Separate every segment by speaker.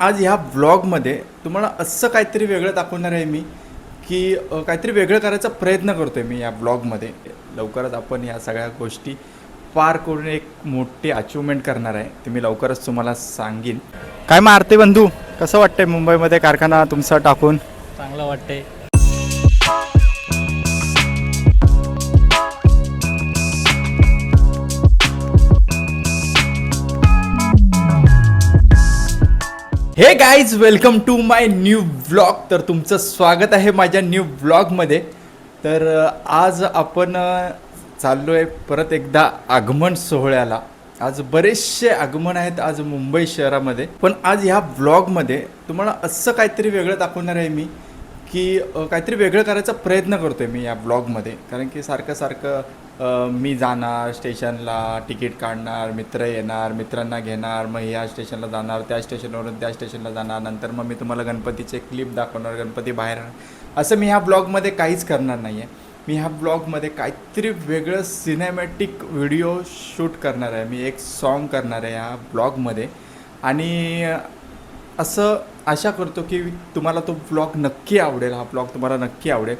Speaker 1: आज ह्या ब्लॉगमध्ये तुम्हाला असं काहीतरी वेगळं दाखवणार आहे मी की काहीतरी वेगळं करायचा प्रयत्न करतो आहे मी या ब्लॉगमध्ये. लवकरच आपण या सगळ्या गोष्टी पार करून एक मोठी अचिव्हमेंट करणार आहे ते मी लवकरच तुम्हाला सांगेन. काय मग आरती बंधू? कसं वाटतंय मुंबईमध्ये कारखाना तुमचा टाकून?
Speaker 2: चांगलं वाटतंय.
Speaker 1: हे guys welcome to my new vlog तर तुमचं स्वागत आहे माझ्या न्यू व्लॉगमध्ये तर आज आपण चाललो आहे परत एकदा आगमन सोहळ्याला. आज बरेचसे आगमन आहेत आज मुंबई शहरामध्ये. पण आज ह्या व्लॉगमध्ये तुम्हाला असं काहीतरी वेगळं दाखवणार आहे मी. की काहीतरी वेगळं करायचा प्रयत्न करतो आहे मी या ब्लॉगमध्ये. कारण की सारखं सारखं मी जाणार स्टेशनला तिकीट काढणार मित्र येणार मित्रांना घेणार मग ह्या स्टेशनला जाणार त्या स्टेशनवरून त्या स्टेशनला जाणार नंतर मग मी तुम्हाला गणपतीचे क्लिप दाखवणार गणपती बाहेर असं मी ह्या ब्लॉगमध्ये काहीच करणार नाही आहे मी ह्या ब्लॉगमध्ये काहीतरी वेगळं सिनेमॅटिक व्हिडिओ शूट करणार आहे. मी एक सॉन्ग करणार आहे ह्या ब्लॉगमध्ये. आणि असं आशा करतो की तुम्हाला तो ब्लॉग नक्की आवडेल. हा ब्लॉग तुम्हाला नक्की आवडेल.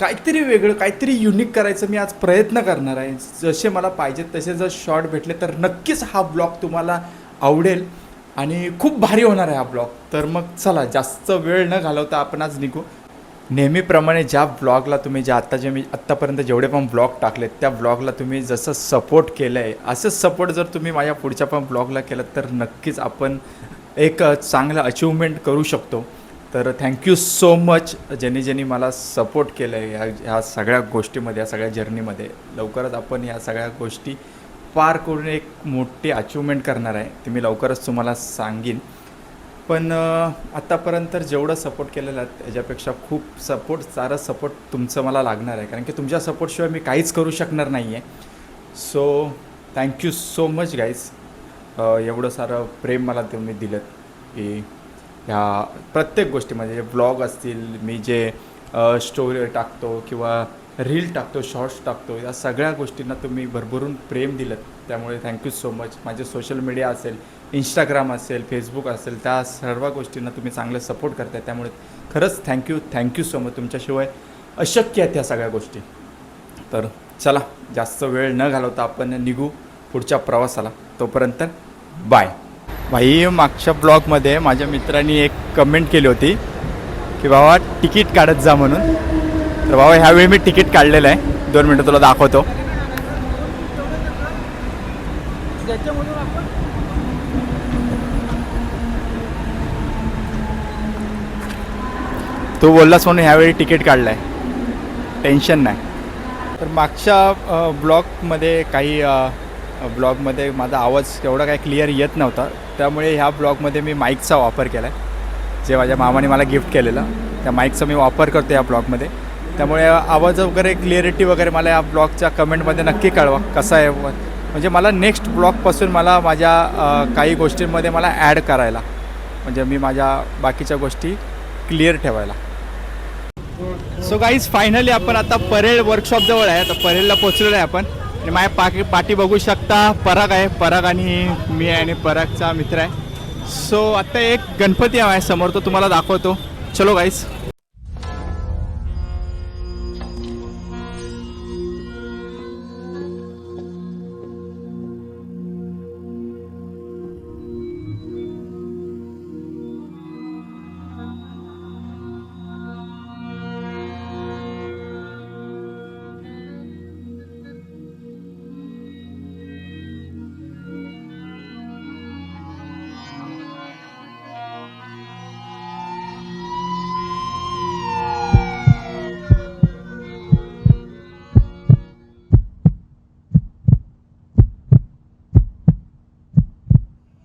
Speaker 1: काहीतरी वेगळं काहीतरी युनिक करायचं मी आज प्रयत्न करणार आहे. जसे मला पाहिजेत तसे जर शॉर्ट भेटले तर नक्कीच हा ब्लॉग तुम्हाला आवडेल. आणि खूप भारी होणार आहे हा ब्लॉग तर मग चला जास्त वेळ न घालवता आपण आज निघू. नेहमीप्रमाणे ज्या ब्लॉगला तुम्ही ज्या आत्ता जे मी आत्तापर्यंत जेवढे पण ब्लॉग टाकलेत त्या ब्लॉगला तुम्ही जसं सपोर्ट केलं आहे असंच सपोर्ट जर तुम्ही माझ्या पुढच्या पण ब्लॉगला केलं तर नक्कीच आपण एक चांगलं अचिव्हमेंट करू शकतो. तर थँक्यू सो मच ज्यांनी ज्यांनी मला सपोर्ट केलं आहे ह्या ह्या सगळ्या गोष्टीमध्ये या सगळ्या जर्नीमध्ये लवकरच आपण या सगळ्या गोष्टी पार करून एक मोठी अचिव्हमेंट करणार आहे. ते मी लवकरच तुम्हाला सांगेन. पण आत्तापर्यंत जेवढं सपोर्ट केलेलं आहे त्याच्यापेक्षा खूप सपोर्ट सारा सपोर्ट तुमचं मला लागणार आहे. कारण की तुमच्या सपोर्टशिवाय मी काहीच करू शकणार नाही आहे so thank you so much guys एवढं सारं प्रेम मला तुम्ही दिलं की ह्या प्रत्येक गोष्टी म्हणजे ब्लॉग असतील मी जे स्टोरी टाकतो किंवा रील टाकतो शॉर्ट्स टाकतो या सगळ्या गोष्टींना तुम्ही भरभरून प्रेम दिलं त्यामुळे थँक्यू सो मच माझे सोशल मीडिया असेल इंस्टाग्राम असेल फेसबुक असेल त्या सर्व गोष्टींना तुम्ही चांगलं सपोर्ट करताय. त्यामुळे खरंच thank you thank you so much तुमच्याशिवाय अशक्य आहेत ह्या सगळ्या गोष्टी. तर चला जास्त वेळ न घालवता आपण निघू पुढच्या प्रवासाला. तोपर्यंत बाय. भाई मागच्या ब्लॉगमध्ये माझ्या मित्रांनी एक कमेंट केली होती की बाबा तिकीट काढत जा म्हणून. तर बाबा ह्यावेळी मी तिकीट काढलेलं आहे. दोन मिनटं तुला दाखवतो. तू बोललास म्हणून ह्यावेळी तिकीट काढलं आहे टेन्शन नाही. तर मागच्या ब्लॉगमध्ये काही ब्लॉगमध्ये माझा आवाज एवढा काय क्लिअर येत नव्हता. त्यामुळे ह्या ब्लॉगमध्ये मी माईकचा वापर केला आहे जे माझ्या मामाने मला गिफ्ट केलेलं. त्या माईकचा मी वापर करतो या ब्लॉगमध्ये. त्यामुळे आवाज वगैरे क्लिअरिटी वगैरे मला या ब्लॉगच्या कमेंटमध्ये नक्की कळवा कसा आहे म्हणजे मला नेक्स्ट ब्लॉगपासून मला माझ्या काही गोष्टींमध्ये मला ॲड करायला म्हणजे मी माझ्या बाकीच्या गोष्टी क्लिअर ठेवायला. सो गाईज फायनली आपण आता परेड वर्कशॉपजवळ आहे. आता परेडला पोचलेलो आहे आपण. आणि माझ्या पाकी पाठी बघू शकता पराग आहे. पराग आणि मी आहे आणि परागचा मित्र आहे. सो आत्ता एक गणपती आहे समोर तो तुम्हाला दाखवतो. चलो
Speaker 3: गाईस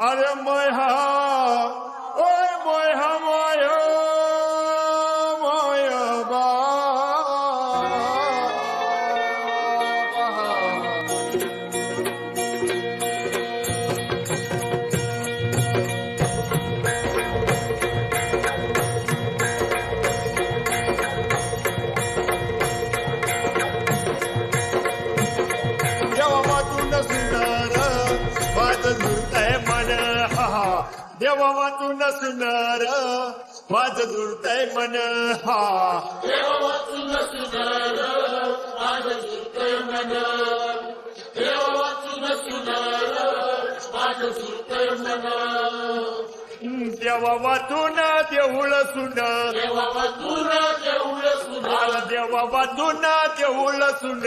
Speaker 3: मया बाबा देवा वाचून सुंदर माझ झुरतय मन हा. देवा वाचून देऊळ सुन. देवा वाचून देऊळ सुन.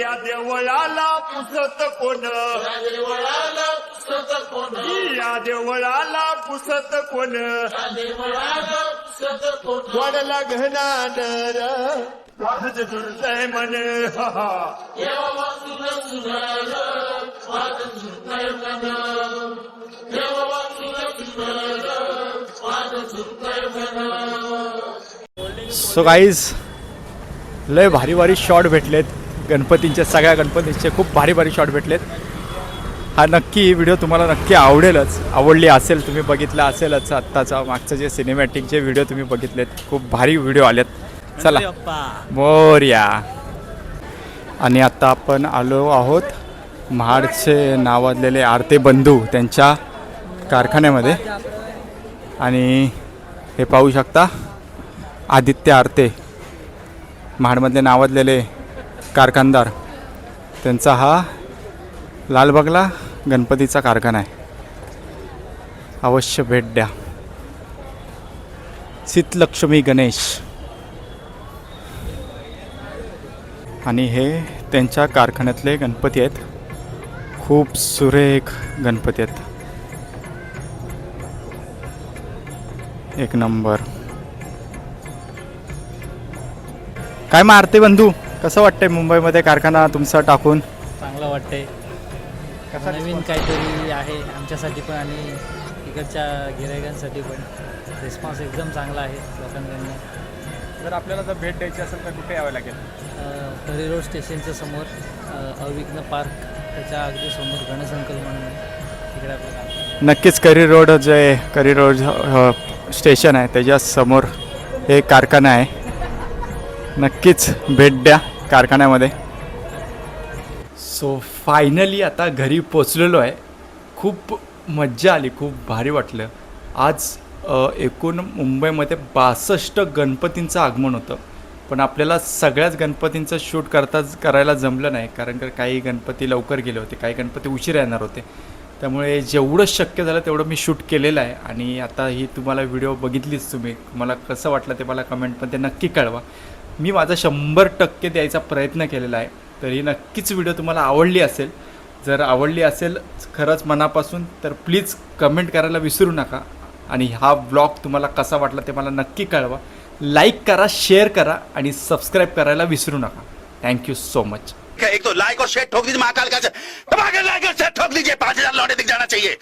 Speaker 3: या देवळाला पुसत कोण? या देवळाला पुसत कोण? वडला घनानर माझ दुर्दय मन हा हा.
Speaker 1: सो गाईज लय भारी भारी शॉट भेटलेत. गणपतींचे सगळ्या गणपतींचे खूप भारी भारी शॉट भेटलेत. हा नक्की ही व्हिडिओ तुम्हाला नक्की आवडेलच. आवडली असेल तुम्ही बघितला असेलच. आत्ताचा मागचं जे सिनेमॅटिकचे व्हिडिओ तुम्ही बघितलेत खूप भारी व्हिडिओ आलेत. चला. मोर्या. आणि आता आपण आलो आहोत महाडचे नावाजलेले आरते बंधू त्यांच्या कारखान्यामध्ये. आणि हे पाहू शकता आदित्य आरते महाडमधले नावाजलेले कारखानदार. त्यांचा हा लालबागला गणपतीचा कारखाना आहे. अवश्य भेट द्या. शीतलक्ष्मी गणेश. आणि हे त्यांच्या कारखान्यातले गणपती आहेत. खूप सुरेख गणपती आहेत. एक नंबर. काय मारते बंधू? कसं वाटतंय मुंबईमध्ये कारखाना तुमचा टाकून?
Speaker 2: चांगलं वाटतंय. नवीन काहीतरी आहे आमच्यासाठी पण आणि इकडच्या गिरायकांसाठी पण. रिस्पॉन्स एकदम चांगला आहे लोकांकडनं.
Speaker 1: जर आपल्याला जर भेट द्यायची असेल तर कुठे यावं लागेल?
Speaker 2: करी रोड स्टेशनच्या समोर अ, अविघ्न पार्क त्याच्या अगदी समोर गणसंकल म्हणून आहे. तिकडे आपलं काम आहे.
Speaker 1: नक्कीच करी रोड जे करी रोड अ, स्टेशन आहे त्याच्यासमोर हे कारखाना आहे. नक्कीच भेट द्या कारखान्यामध्ये. सो फायनली आता घरी पोचलेलो आहे. खूप मज्जा आली खूप भारी वाटलं. आज एकूण मुंबईमध्ये बासष्ट गणपतींचं आगमन होतं. पण आपल्याला सगळ्याच गणपतींचं शूट करता करायला जमलं नाही. कारण का काही गणपती लवकर गेले होते काही गणपती उशीर येणार होते. त्यामुळे जेवढं शक्य झालं तेवढं मी शूट केलेलं आहे. आणि आता ही तुम्हाला व्हिडिओ बघितलीच तुम्ही. मला कसं वाटलं ते मला कमेंटमध्ये नक्की कळवा. मी माझा शंभर टक्के द्यायचा प्रयत्न केलेला आहे. तर ही नक्कीच व्हिडिओ तुम्हाला आवडली असेल. जर आवडली असेल खरंच मनापासून तर प्लीज कमेंट करायला विसरू नका. आणि हा ब्लॉग तुम्हाला कसा वाटला ते मला नक्की कळवा. लाईक करा शेअर करा आणि सबस्क्राईब करायला विसरू नका. थँक्यू सो मच
Speaker 4: एक तो लाइक और शेयर ठोक दीजिए महाकाल का लाइक और शेयर ठोक दीजिए. पांच हजार लौटे दिख जाना चाहिए.